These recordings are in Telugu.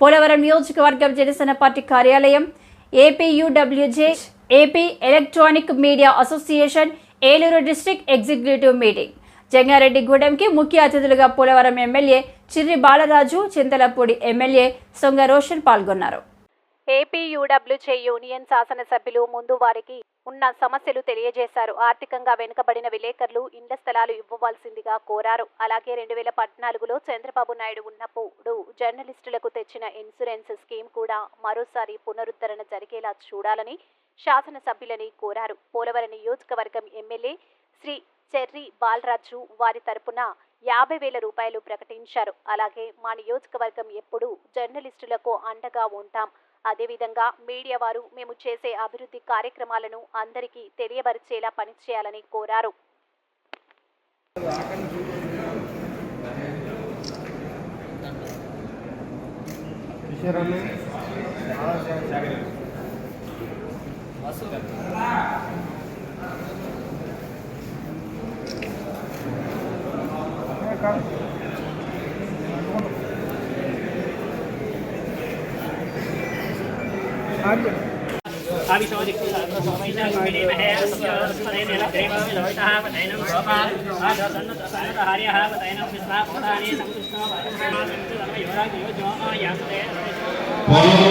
పోలవరం నియోజకవర్గం జనసేన పార్టీ కార్యాలయం APUWJ AP electronic media association Eluru district executive meeting. జంగారెడ్డిగూడెంకి ముఖ్య అతిథులుగా పోలవరం ఎమ్మెల్యే చిర్రి బాలరాజు చింతలపూడి ఎమ్మెల్యే సొంగ రోషన్ పాల్గొన్నారు. ఏపీయూడబ్ల్యూజే యూనియన్ శాసనసభ్యులు ముందు వారికి ఉన్న సమస్యలు తెలియజేశారు. ఆర్థికంగా వెనుకబడిన విలేకరులు ఇండ్ల స్థలాలు ఇవ్వవలసిందిగా కోరారు. అలాగే రెండు వేల పద్నాలుగులో చంద్రబాబు నాయుడు ఉన్నప్పుడు జర్నలిస్టులకు తెచ్చిన ఇన్సూరెన్స్ స్కీమ్ కూడా మరోసారి పునరుద్ధరణ జరిగేలా చూడాలని శాసనసభ్యులని కోరారు. పోలవరం నియోజకవర్గం ఎమ్మెల్యే శ్రీ చెర్రి బాలరాజు వారి తరపున యాభై వేల రూపాయలు ప్రకటించారు. అలాగే మా నియోజకవర్గం ఎప్పుడూ జర్నలిస్టులకు అండగా ఉంటాం. అదేవిధంగా మీడియా వారు మేము చేసే అభివృద్ధి కార్యక్రమాలను అందరికీ తెలియపరిచేలా పనిచేయాలని కోరారు Thank you.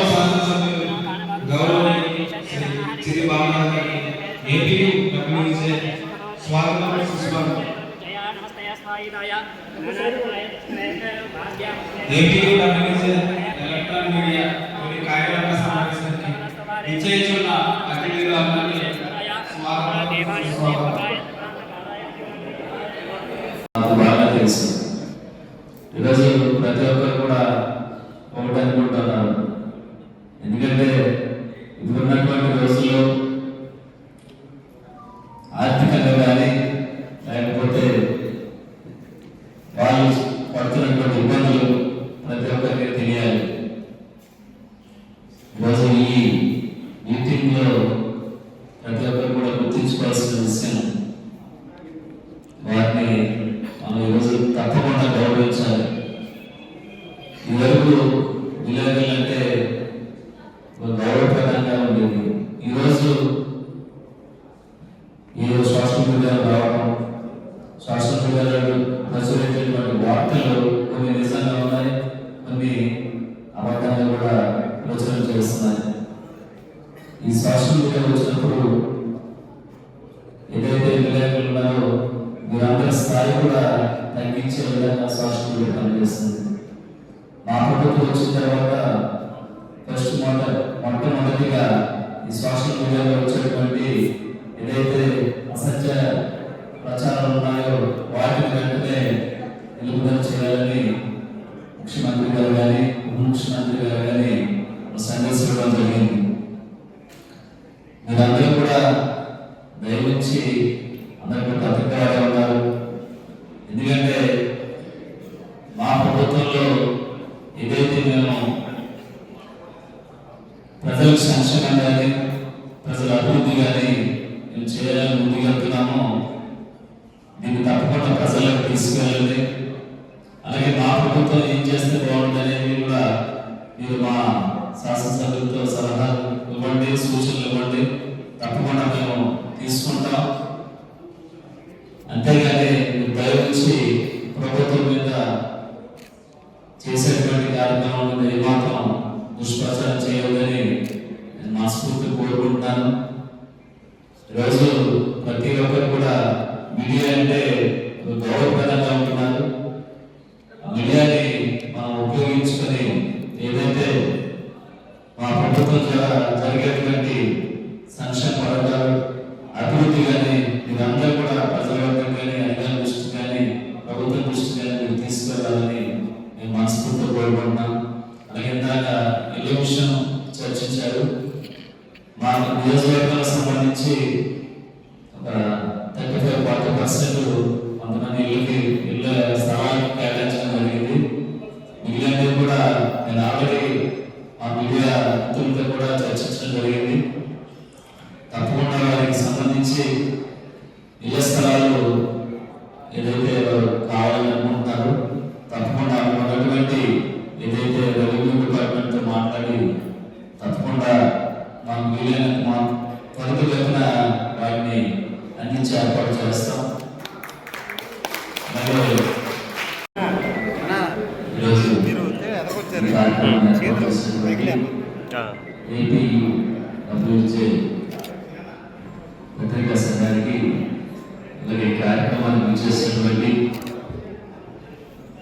శాసనసభ్యులు గౌరవనీయులు శ్రీ చిరి బాలరాజు ఏపీ డబ్ల్యూజే స్వాగతం సుస్వాగతం ఏపీ డబ్ల్యూజే నాకు బాగా తెలుసు ఈరోజు ప్రతి ఒక్కరు కూడా ఒకటి అనుకుంటున్నారు. ఎందుకంటే ఇప్పుడున్నటువంటి రోజుల్లో ఆర్థికంగా కానీ లేకపోతే వాళ్ళు పడుతున్నటువంటి ఇబ్బందులు ప్రతి ఒక్కరికి తెలియాలి. ఈరోజు ఈ మీటింగ్లో ప్రతి ఒక్కరు కూడా గుర్తించుకోవాల్సిన విషయం. వారిని మనం ఈరోజు తప్పకుండా గౌరవించాలి. ఇదివరకు విలేకరులు అంటే ఒక గౌరవప్రదంగా ఉండేది ఈరోజు ఈ సోషల్ మీడియా రావడం సోషల్ మీడియాలో ప్రచురించేటువంటి వార్తలు కొన్ని నిజంగా ఉన్నాయి కొన్ని అబద్ధంగా కూడా ప్రచురణ చేస్తున్నాయి ఈ వచ్చినప్పుడు ఏదైతే విలేకరులు ఉన్నారో వీరందరి స్థాయి కూడా తగ్గించే విధంగా సోషల్ పనిచేస్తుంది మా ప్రభుత్వం వచ్చిన తర్వాత ఫస్ట్ మొట్ట మొట్టమొదటిగా ఈ సోషల్ మీడియాలో వచ్చేటువంటి ఏదైతే అసత్య ప్రచారాలు ఉన్నాయో అందరికీ పత్రికలు ఉన్నారు. ఎందుకంటే మా ప్రభుత్వంలో ఏదైతే మేము ప్రజలకు సంక్షేమం కానీ ప్రజల అభివృద్ధి కానీ మేము చేయాలని ముందుకెళ్తున్నామో దీన్ని తప్పకుండా ప్రజలకు తీసుకెళ్ళండి. అలాగే మా ప్రభుత్వం ఏం చేస్తే బాగుంటుంది అనేది కూడా మీరు మా శాసనసభ్యులతో సలహా కోరుకుంటున్నాను ఈరోజు ప్రతి ఒక్కరు కూడా మీడియా అంటే గౌరవప్రదంగా ఉంటున్నారు. మీడియాని మనం ఉపయోగించుకొని ఏదైతే మా ప్రభుత్వం ద్వారా జరిగేటువంటి సంక్షేమ పథకాలు అభివృద్ధి కానీ ఇదంతా కూడా ప్రజలవర్గం కానీ అధికారుల దృష్టి కానీ ప్రభుత్వం దృష్టి కానీ మీరు తీసుకెళ్ళాలని నేను మనస్ఫూర్తిగా కోరుకుంటున్నాను. అలాగే ఇందాక ఇల్లు విషయం చర్చించారు. నియోజకవర్గాలకు సంబంధించి ఒక థర్టీ ఫైవ్ ఫార్టీ పర్సెంట్ కొంతమంది ఇళ్ళకి ఇళ్ళ స్థలాలను కేటాయించడం జరిగింది. మిగిలినవి కూడా నేను ఆల్రెడీ మా మీడియా మిత్రులతో కూడా చర్చించడం జరిగింది. పత్రికా సంఘానికి అలాగే కార్యక్రమాన్ని విచ్చేసినటువంటి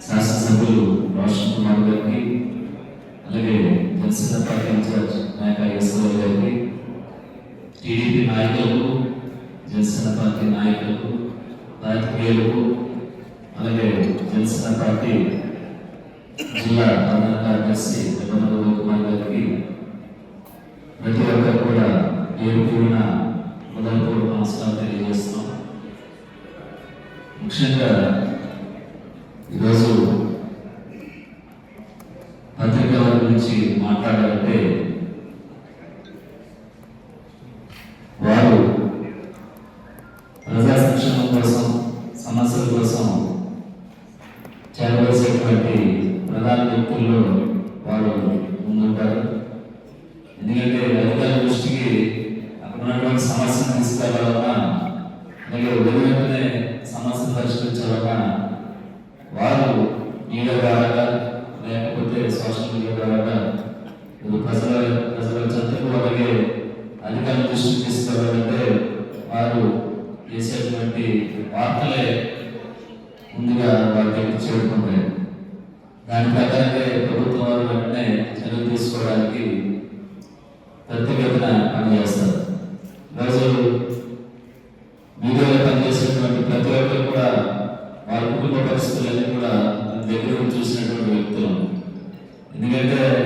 శాసనసభ్యులు రోషన్ కుమార్ గారికి అలాగే జనసేన పార్టీ ఇన్ఛార్జ్ నాయక ఈశ్వర్ గారికి టీడీపీ నాయకులకు జనసేన పార్టీ నాయకులకు రాజకీయులకు అలాగే జనసేన పార్టీ జిల్లా ప్రధాన కార్యదర్శి వెంకటరమణ కుమార్ గారికి ప్రతి ఒక్కరు కూడా పేరు కూడిన హృదయపూర్వక నమస్కారం తెలియజేస్తున్నాం. ముఖ్యంగా ఈరోజు పత్రికల గురించి మాట్లాడాలంటే వారు ప్రజా సంక్షేమం కోసం సమస్యల కోసం చేరవలసినటువంటి ప్రధాన వ్యక్తుల్లో వారు ముందుంటారు ఎందుకంటే అధికారుల దృష్టికి అక్కడ ఉన్నటువంటి సమస్యను మీరు అలాగే సమస్య సమస్యను పరిష్కరించాలన్నా వారు మీడియా ద్వారా లేకపోతే సోషల్ మీడియా ద్వారా ప్రజల ఎందుకంటే వారు